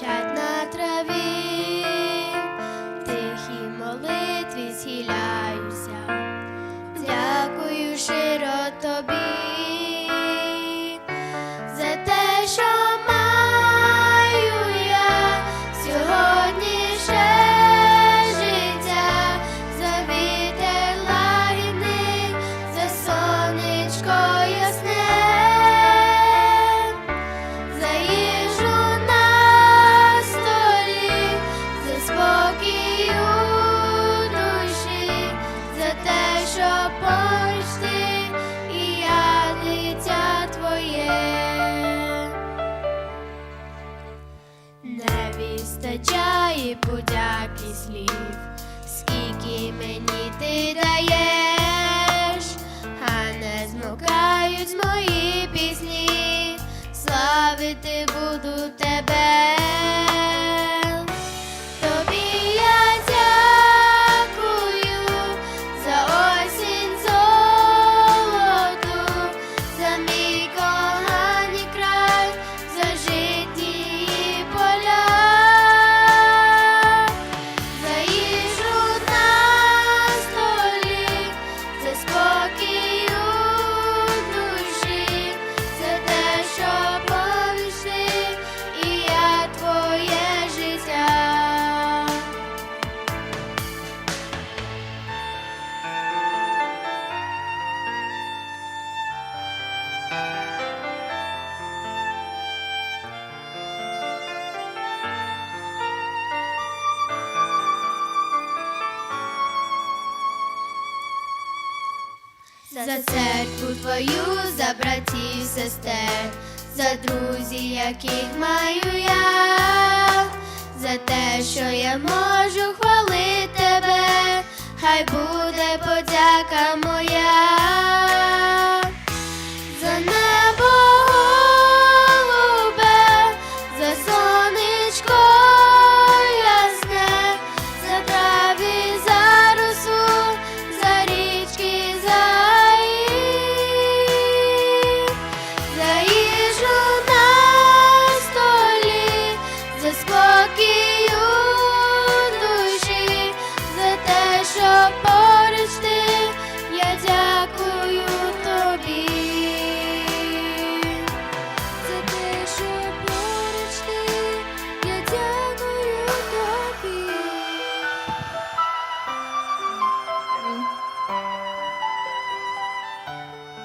прощать. Подяки слів, скільки мені ти даєш, а не змокають мої пісні, славити буду тебе. За церкву твою, за братів, сестер, за друзів, яких маю я, за те, що я можу хвалити тебе, хай буде подяка моя.